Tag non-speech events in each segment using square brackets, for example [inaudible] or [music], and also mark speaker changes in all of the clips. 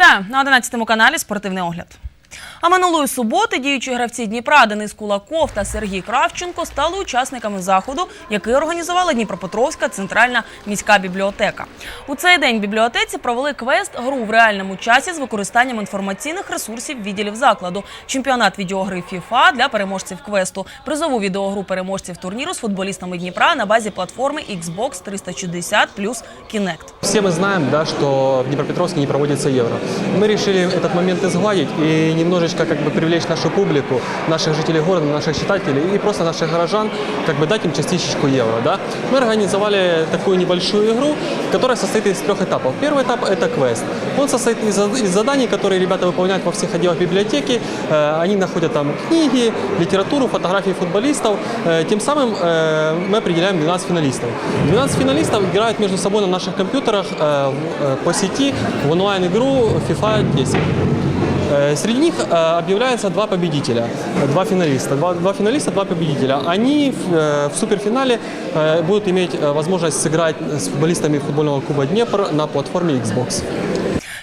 Speaker 1: Вітаю на 11 каналі Спортивний огляд. А минулої суботи діючі гравці Дніпра Денис Кулаков та Сергій Кравченко стали учасниками заходу, який організувала Дніпропетровська центральна міська бібліотека. У цей день в бібліотеці провели квест гру в реальному часі з використанням інформаційних ресурсів відділів закладу, чемпіонат відеогри FIFA для переможців квесту, призову відеогру переможців турніру з футболістами Дніпра на базі платформи Xbox 360 плюс Kinect.
Speaker 2: Все мы знаем, да, что в Днепропетровске не проводится Евро. Мы решили этот момент изгладить и немножечко как бы привлечь нашу публику, наших жителей города, наших читателей и просто наших горожан, как бы дать им частичечку Евро. Да? Мы организовали такую небольшую игру, которая состоит из трех этапов. Первый этап – это квест. Он состоит из, из заданий, которые ребята выполняют во всех отделах библиотеки. Э, Они находят там книги, литературу, фотографии футболистов. Э, Тем самым э, мы определяем 12 финалистов. 12 финалистов играют между собой на наших компьютерах э, в- э, по сети в онлайн-игру FIFA 10. Э, Среди них э, объявляются два победителя, э, два финалиста. Два, два финалиста, два победителя. Они в, э, в суперфинале э, будут иметь э, возможность сыграть с футболистами футбольного клуба Днепр на платформе Xbox.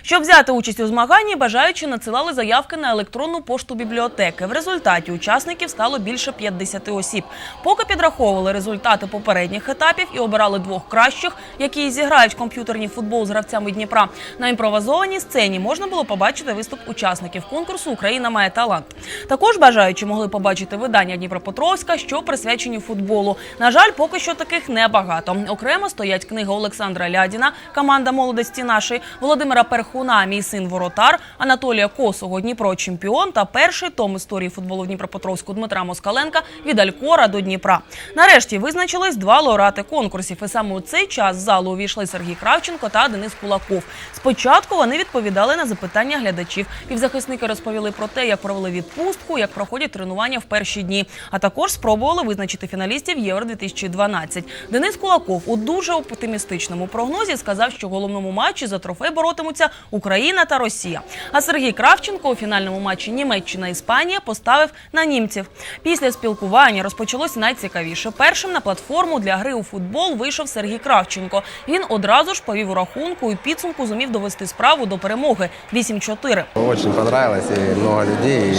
Speaker 1: Щоб взяти участь у змаганні, бажаючі надсилали заявки на електронну пошту бібліотеки. В результаті учасників стало більше 50 осіб. Поки підраховували результати попередніх етапів і обирали двох кращих, які зіграють в комп'ютерний футбол з гравцями Дніпра. На імпровізованій сцені можна було побачити виступ учасників конкурсу Україна має талант. Також бажаючі могли побачити видання Дніпропетровська, що присвячені футболу. На жаль, поки що таких небагато. Окремо стоять книги Олександра Лядіна, команда молодості нашої, Володимира Перхуна, мій син воротар, Анатолія Косого, Дніпро чемпіон та перший том історії футболу Дніпропетровську Дмитра Москаленка від Алькора до Дніпра. Нарешті визначились два лауреати конкурсів. І саме у цей час з залу увійшли Сергій Кравченко та Денис Кулаков. Спочатку вони відповідали на запитання глядачів. Півзахисники розповіли про те, як провели відпустку, як проходять тренування в перші дні, а також спробували визначити фіналістів Євро 2012 Денис Кулаков у дуже оптимістичному прогнозі сказав, що в головному матчі за трофей боротимуться Україна та Росія. А Сергій Кравченко у фінальному матчі Німеччина Іспанія поставив на німців. Після спілкування розпочалося найцікавіше. Першим на платформу для гри у футбол вийшов Сергій Кравченко. Він одразу ж повів у рахунку і підсумку зумів довести справу до перемоги 8-4.
Speaker 3: Очень понравилось, и много людей, и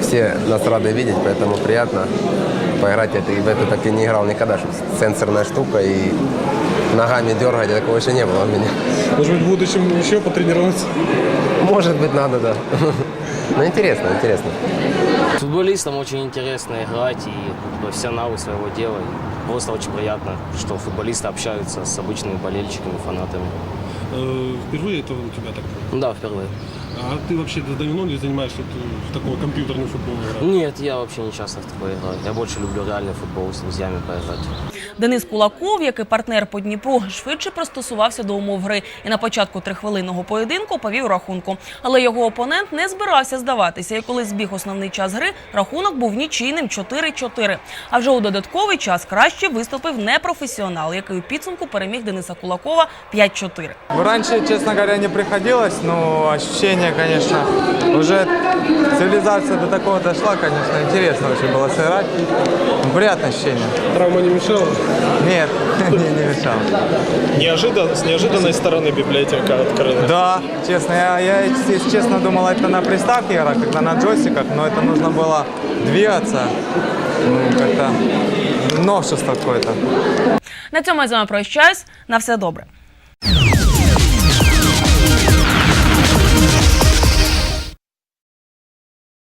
Speaker 3: все нас рады видеть, поэтому приятно поиграть. Это, в это так и не играл никогда, что сенсорная штука и Ногами дергать, такого еще не было у меня.
Speaker 4: Может быть, в будущем еще потренироваться?
Speaker 3: Может быть, надо, да. Но интересно, интересно.
Speaker 5: Футболистам очень интересно играть и профессионалы своего дела. И просто очень приятно, что футболисты общаются с обычными болельщиками, фанатами.
Speaker 4: Э, Впервые это у тебя так?
Speaker 5: Ну Да, впервые.
Speaker 4: А ты вообще давно ли занимаешься э, в такой компьютерный футбол?
Speaker 5: Нет, я вообще не часто в такое играю. Я больше люблю реальный футбол с друзьями поиграть.
Speaker 1: Денис Кулаков, як і партнер по Дніпру, швидше пристосувався до умов гри і на початку трихвилинного поєдинку повів рахунку. Але його опонент не збирався здаватися. І коли збіг основний час гри, рахунок був нічийним 4-4. А вже у додатковий час краще виступив непрофесіонал, який у підсумку переміг Дениса Кулакова 5-4.
Speaker 6: Ну, Раньше, честно говоря, не приходилось, но ощущение, конечно, уже цивилизация до такого дошла, конечно, интересно очень было сыграть. Ну, Приятное ощущение.
Speaker 4: Травма не мешала?
Speaker 6: Нет, [laughs] не, не мешало.
Speaker 7: Неожиданно, с неожиданной стороны библиотека открылась.
Speaker 6: Да, честно, я, я, если честно, думал, это на приставке игра, когда на джойстиках, но это нужно было двигаться, ну, как-то новшество какое-то.
Speaker 1: На цьому я з вами прощаюсь. На все добре.